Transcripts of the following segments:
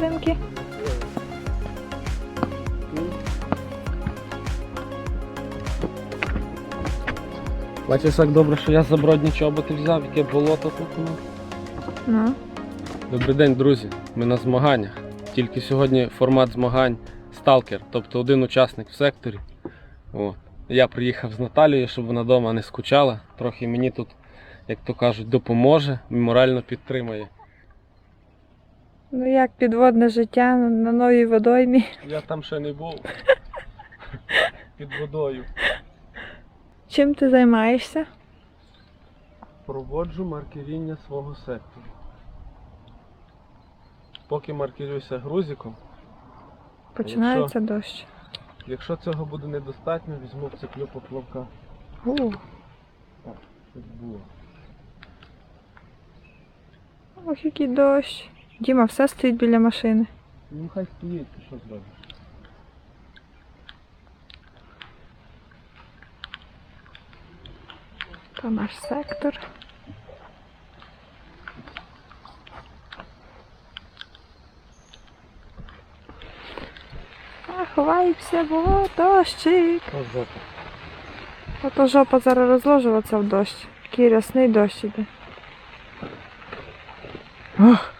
сходинки. Бачиш, як добре, що я забродні чоботи взяв, яке болото тут у нас. Ну. Добрий день, друзі. Ми на змаганнях. Тільки сьогодні формат змагань сталкер, тобто один учасник в секторі. О. Я приїхав з Наталією, щоб вона вдома не скучала. Трохи мені тут, як то кажуть, допоможе морально підтримує. Ну як підводне життя на- новій водоймі. Я там ще не був. Під водою. Чим ти займаєшся? Проводжу маркеріння свого сектору. Поки маркерюся грузиком, Починається дощ. якщо цього буде недостатньо, візьму вцеплю поплавка. У, Щоб було. ох, який дощ. Діма, все стоїть біля машини. Ну хай стоїть, ти що зробиш? То наш сектор. А, ховаємося, бо дощик. О, жопа. Ото жопа зараз розложуватися в дощ. Такий рясний дощ іде. Ох.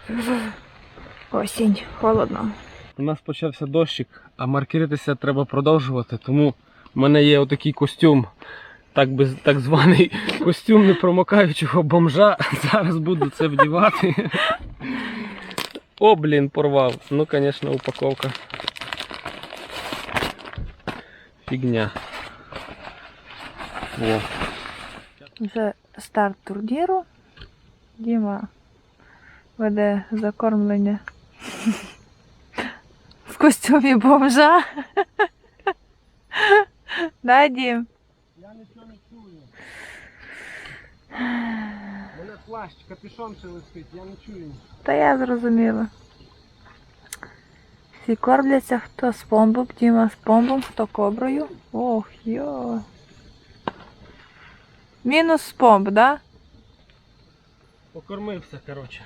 Осінь, холодно. У нас почався дощик, а маркеритися треба продовжувати, тому в мене є отакий костюм, так, би, так званий костюм непромокаючого бомжа. Зараз буду це вдівати. О, блін, порвав. Ну, звісно, упаковка. Фігня. О. Вже старт турніру. Діма веде закормлення в костюмі бомжа. Да, Дім? Я нічого не чую. Мене плащ, капюшон ще висить, я не чую. Та я зрозуміла. Всі кормляться, хто з помбом, Діма з помбом, хто коброю. Ох, йо. Мінус помб, да? Покормився, коротше.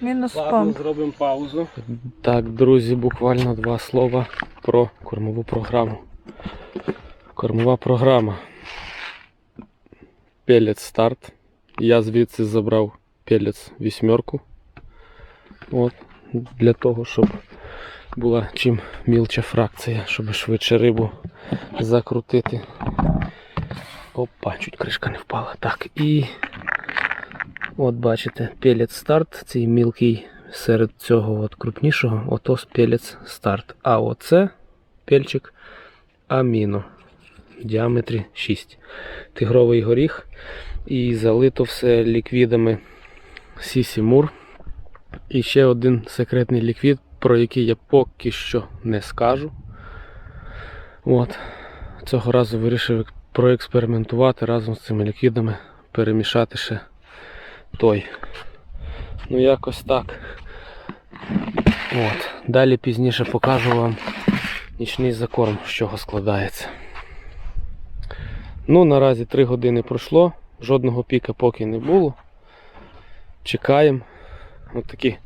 Мінус Ладно, помб. зробимо паузу. Так, друзі, буквально два слова про кормову програму. Кормова програма. Пелець старт. Я звідси забрав пелець вісьмерку. От, для того, щоб була чим мілча фракція, щоб швидше рибу закрутити. Опа, чуть кришка не впала. Так, і От бачите, пелець старт, цей мілкий серед цього от крупнішого, ото пелець старт. А оце пельчик аміно в діаметрі 6. Тигровий горіх. І залито все ліквідами Сісімур. І ще один секретний ліквід, про який я поки що не скажу. От. Цього разу вирішив проекспериментувати разом з цими ліквідами, перемішати ще той. Ну якось так. От. Далі пізніше покажу вам нічний закорм, з чого складається. Ну, наразі 3 години пройшло, жодного піка поки не було. Чекаємо. Ось такі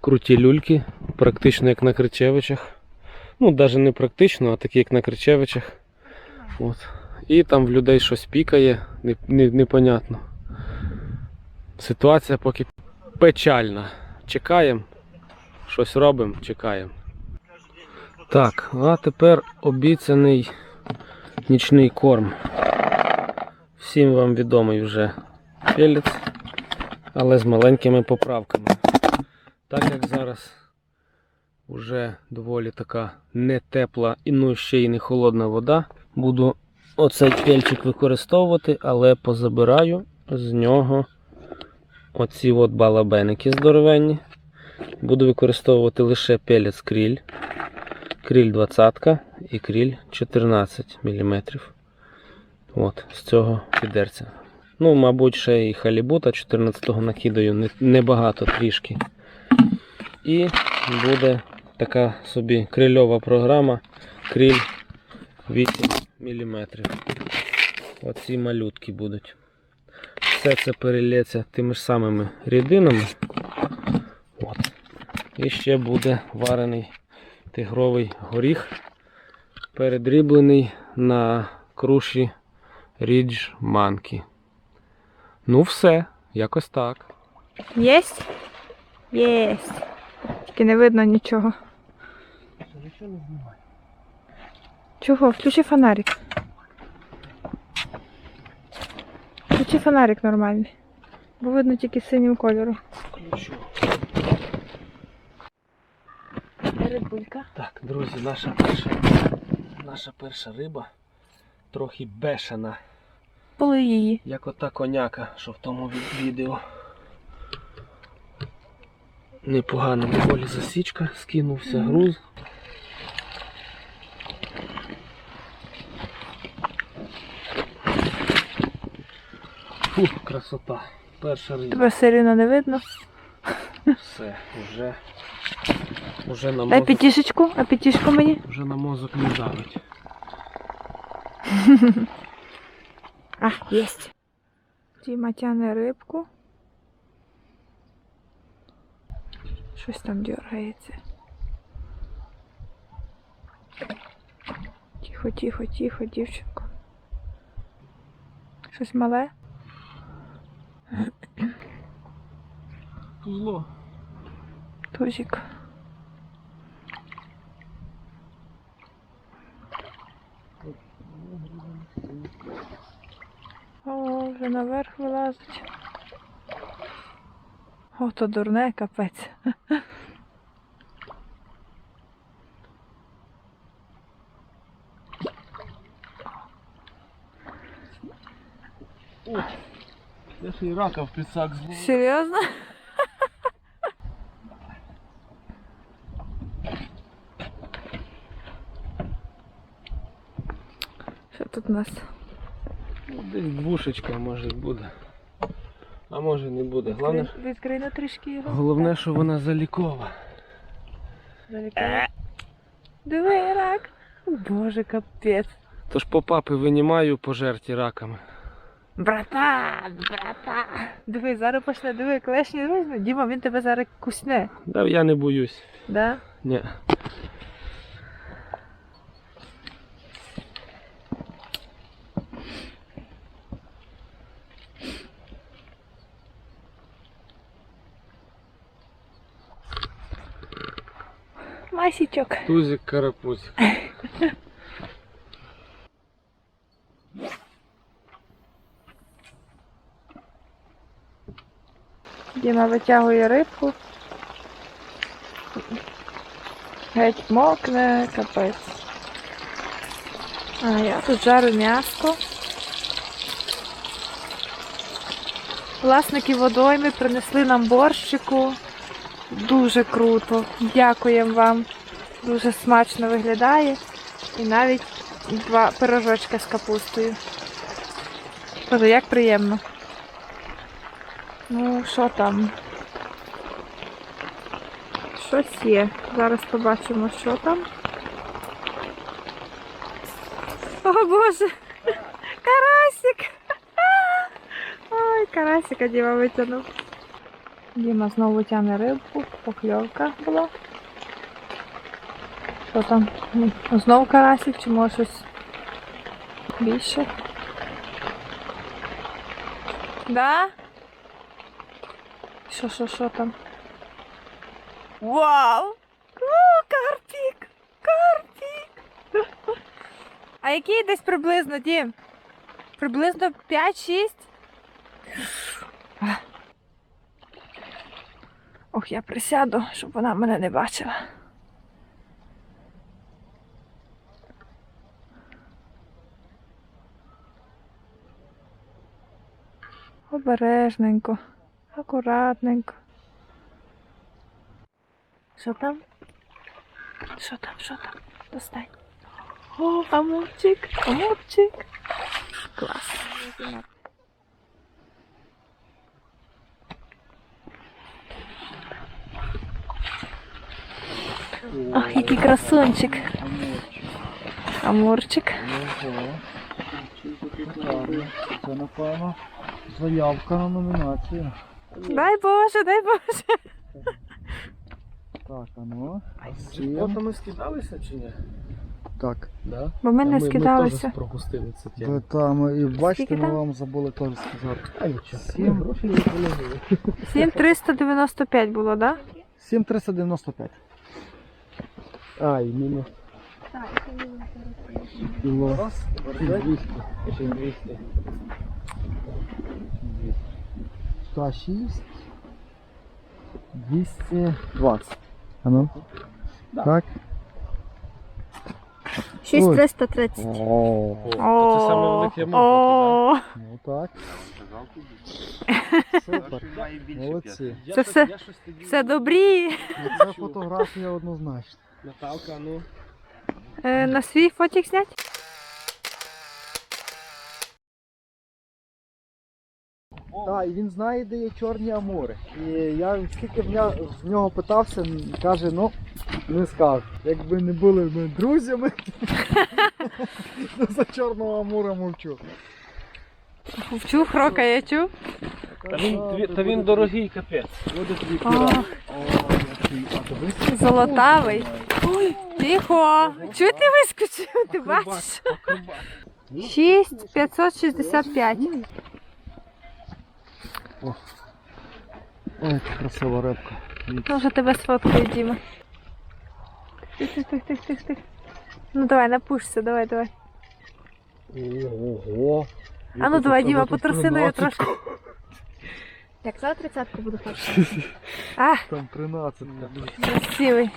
круті люльки, практично як на Кричевичах. Ну, навіть не практично, а такі як на Кричевичах. От. І там в людей щось пікає, не- не- непонятно. Ситуація поки печальна. Чекаємо, щось робимо, чекаємо. Так, а тепер обіцяний нічний корм. Всім вам відомий вже пелець, але з маленькими поправками. Так як зараз вже доволі така не тепла і ну ще й не холодна вода, буду оцей пельчик використовувати, але позабираю з нього оці от балабеники здоровенні. Буду використовувати лише пелець кріль. Кріль 20 і кріль 14 мм. От, з цього підерця. Ну, мабуть, ще і халібута 14-го накидаю, небагато трішки. І буде така собі крильова програма кріль 8 мм. Оці малютки будуть. Все це перелється тими ж самими рідинами. От. І ще буде варений тигровий горіх, передріблений на круші Рідж Манкі. Ну, все, якось так. Єсть? Єсть. Тільки не видно нічого. Чого? Включи фонарик. Включи фонарик нормальний. Бо видно тільки синім кольором. Рибулька. Так, друзі, наша перша, наша перша риба трохи бешена, Поли її. як ота коняка, що в тому відео. Непогана доволі засічка, скинувся груз. Фу, красота. Перша риба. Тебе все рівно не видно. Все, вже, вже на Дай мозок, п'ятішечку, а п'ятішку мені. вже на мозок не давить. А, єсть. Діма тяне рибку. Щось там дергається. Тихо, тихо, тихо, дівчинко. Щось мале? Зло. Тузик. О, вже наверх вилазить. О, то дурне капець. Я ще й рака в пісак зловив. Серйозно? Що тут у нас? Ну, Десь двушечка може буде. А може не буде. Головне, Відкрий- Відкрий на трішки його. головне, що вона залікова. Залікай. Диви, рак. Боже, капець. Тож по папи винімаю пожерті раками. Братан, братан. Диви, зараз почне, диви, клешні. Діма, він тебе зараз кусне. Да я не боюсь. Да? Ні. Масічок. Тузик карапузик. Діма витягує рибку. Геть мокне, капець. А я тут жарю м'ясо. Власники водойми принесли нам борщику. Дуже круто. Дякуємо вам. Дуже смачно виглядає. І навіть два пирожочка з капустою. Боже, як приємно. Ну, що там? Щось є. Зараз побачимо, що там. О Боже! Карасик! Ой, карасика Діма витягнув. Діма знову тягне рибку, покльовка була. Що там? Знов карасик чи може щось більше? Да? Що, що, що там? Вау! О, карпік! Карпік! А який десь приблизно, Дім? Приблизно 5-6? Ох, я присяду, щоб вона мене не бачила. Обережненько, акуратненько. Що там? Що там, що там? Достань. О, амурчик, амурчик. Клас. Ах, який красунчик. Амурчик. Це, напевно, заявка на номінацію. Дай Боже, дай Боже. Так, а ну. Чим? ми скидалися чи ні? Так. Да? Бо ми не Ми скидалися. теж пропустили це Ви тему. там, і бачите, Скільки ми там? вам забули теж сказати. А нічого. Сім. Гроші не положили. 7395 було, так? 7395. А, і мінус. Кіло. Раз. 200. Ще 200. 106. 220. А ну. Да. Так. 6330. О, це саме велике О, ну так. Супер. Молодці. да? Це все- Я щось тоді- це добрі. Ну, Це фотографія однозначно. Наталка, ну. Е, на свій фотік зняти? Так, і він знає, де є чорні амури. І я скільки в ня- в нього питався, каже, ну, не скажу. Якби не були ми друзями, то за чорного амура мовчу. Вчух, рокає, чув. Та він, та він дорогий капець. Буде тобі золотавий. Тихо. Чого ти вискочив? Ти бачиш? 6565. Ой, яка красива рибка. Може тебе сфоткаю, Діма. Тих, тих, тих, тих, тих, тих. Ну давай, напушся, давай, давай. Ого. А ну давай, Діма, потруси нею трошки. Як за тридцятку буду фоткати? А, Там 13. красивий.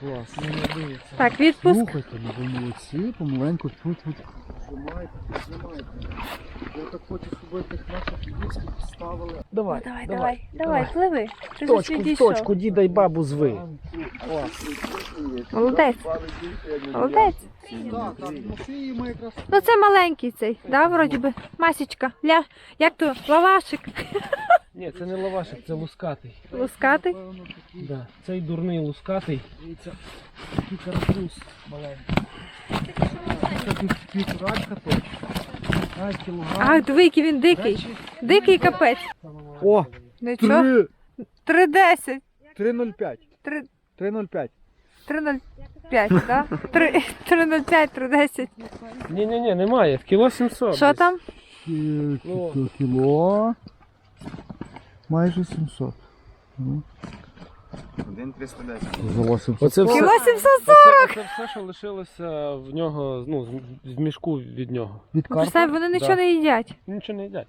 Клас, ну не дивиться. Так, відпуск. Слухайте, ну ви молодці, помаленьку тут тут. Знімайте, знімайте. Я так хочу, щоб ви тих наших львівських поставили. Давай, Давай, давай, давай, пливи. Ти ж Точку, в точку, діда й бабу зви. Молодець. Молодець. Так, так, ну шиї ми якраз Ну це маленький цей, да, вроді би. Масічка. Ля... Як то? Лавашик. Ні, це не лавашик, це лускатий. Лускатий. Да. Цей дурний лускатий. Дивіться, такий карапуз маленький. Це півторачка точно. А. Диви, який він дикий. Дикий капець. О, Нічого. 3,10. 3,05. 3,05. 3,05, да? 3, 3,05, 3,10. Ні, ні, ні, немає. Кіло 700. Що десь. там? Кі-. Кіло. Майже 700. Ну. 1,310. За 800. Оце все, Кіло 700. оце, оце все, що лишилося в нього, ну, з- в мішку від нього. Від Представь, вони нічого Да. не їдять. Нічого не їдять.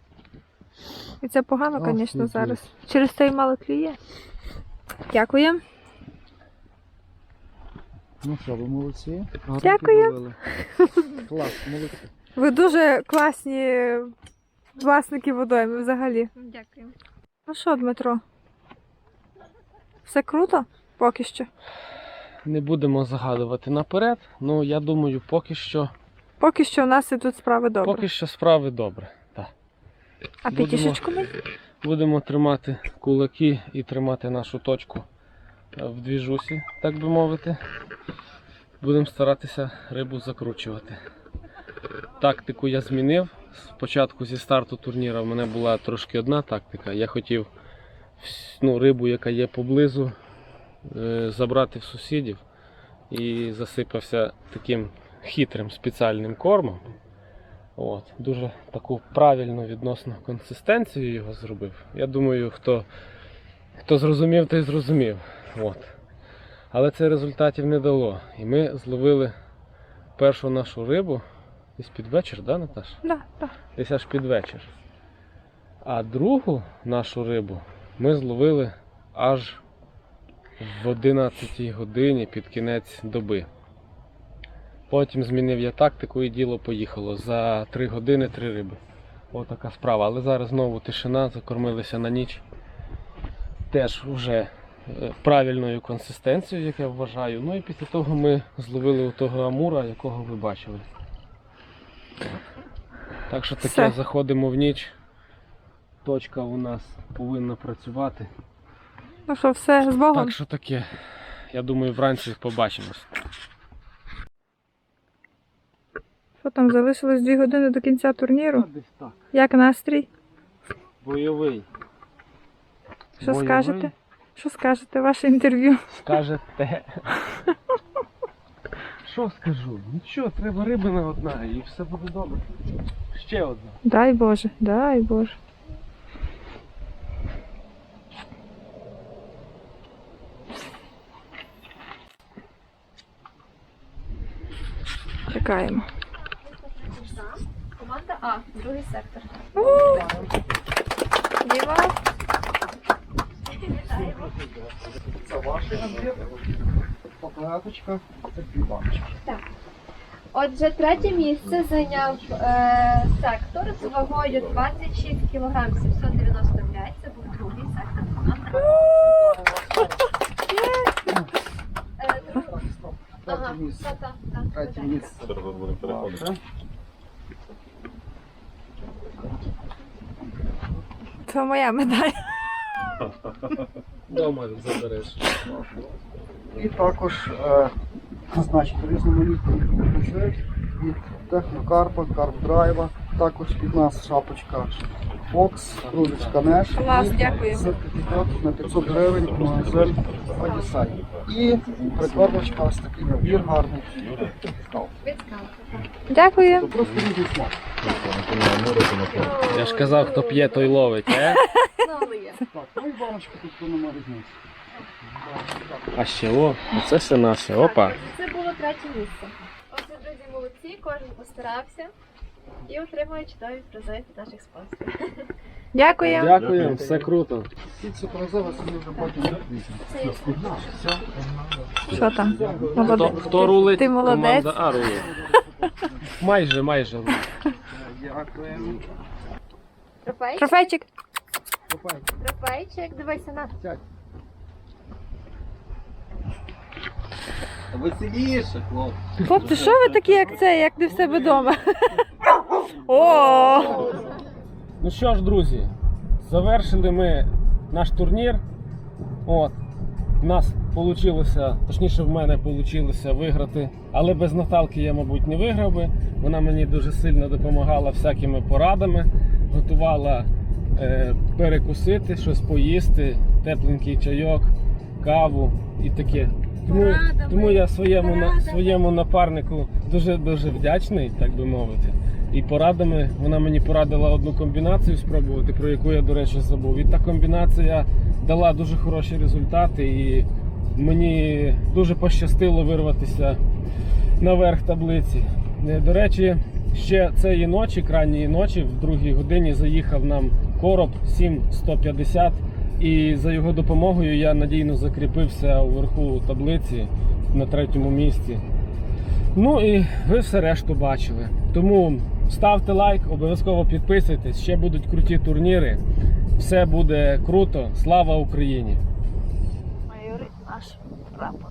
І це погано, Ох, звісно, зараз. Через це й мало клює. Дякую. Ну що, ви молодці. Гарно Дякую. Клас, молодці. Ви дуже класні власники водойми взагалі. Дякую. Ну що, Дмитро? Все круто? Поки що. Не будемо загадувати наперед. Ну, я думаю, поки що, Поки що у нас ідуть справи добре. поки що справи добре. Так. А п'ятішечку ми? Будемо тримати кулаки і тримати нашу точку е, в двіжусі, так би мовити. Будемо старатися рибу закручувати. Тактику я змінив. Спочатку зі старту турніру в мене була трошки одна тактика. Я хотів ну, рибу, яка є поблизу, е, забрати в сусідів і засипався таким хитрим спеціальним кормом. От, дуже таку правильну відносно консистенцію його зробив. Я думаю, хто, хто зрозумів, той зрозумів. От. Але це результатів не дало. І ми зловили першу нашу рибу десь під вечір, да, Наташ? Да, да. Десь аж під вечір. А другу нашу рибу ми зловили аж в 11 годині під кінець доби. Потім змінив я тактику і діло поїхало. За 3 години 3 риби. Отака справа. Але зараз знову тишина, закормилися на ніч. Теж вже е, правильною консистенцією, як я вважаю. Ну і після того ми зловили у того амура, якого ви бачили. Так що таке, заходимо в ніч. Точка у нас повинна працювати. Ну що, все з Богом. Так що таке. Я думаю, вранці побачимось. Що там, залишилось дві години до кінця турніру? Десь так. Як настрій? Бойовий. Що Бойовий. скажете? Що скажете, ваше інтерв'ю? Скажете. Що скажу? Нічого, треба рибина одна і все буде добре. Ще одна. Дай Боже, дай Боже. Чекаємо. Команда А, другий сектор. Діва. Це ваші набір. Поклеточка, це дві баночки. Отже, третє місце зайняв е, сектор з вагою 26 кг 795. Це був другий сектор команда. Е, друг- Та, Третє так. місце. Ваше. Це моя медаль. Дома забереш. І також, е, значить, різноманітні призи від технокарпа, карп-драйва. Також від нас шапочка Fox, кружечка Неш. Клас, дякую. Сертифікат на 500 гривень магазин Одіссай. І прикладочка, ось такий набір гарний. Дякую. Просто різний смак. Я ж казав, хто п'є, той ловить, е? Ну. Так, ну і баночка тут немає різниці. А ще о, це все наше. Опа. Це було третє місце. Отже, друзі, молодці, кожен постарався і отримує чудові призи від наших спонсорів. Дякую. Дякую, все круто. Що там? Хто, Молодець. хто рулить? Ти молодець. Команда А рулить. Майже, майже рулить. Дякуємо. трофей. Трофейчик. Трофейчик, дивися на. Веселіше, хлопці. Хлопці, що ви такі, як це, як не в себе вдома? О! Ну що ж, друзі, завершили ми наш турнір. От. У нас вийшло, точніше, в мене вийшло виграти, але без Наталки я, мабуть, не виграв би. Вона мені дуже сильно допомагала всякими порадами, готувала е, перекусити, щось поїсти, тепленький чайок, каву і таке. Тому, тому я своєму, своєму напарнику дуже дуже вдячний, так би мовити. І порадами вона мені порадила одну комбінацію спробувати, про яку я, до речі, забув. І та комбінація дала дуже хороші результати, і мені дуже пощастило вирватися наверх таблиці. Е, До речі, ще цієї ночі, крайньої ночі, в другій годині заїхав нам короб 7150, і за його допомогою я надійно закріпився уверху таблиці на третьому місці. Ну і ви все решту бачили. Тому ставте лайк, обов'язково підписуйтесь, ще будуть круті турніри. Все буде круто. Слава Україні! Майорить наш прапор.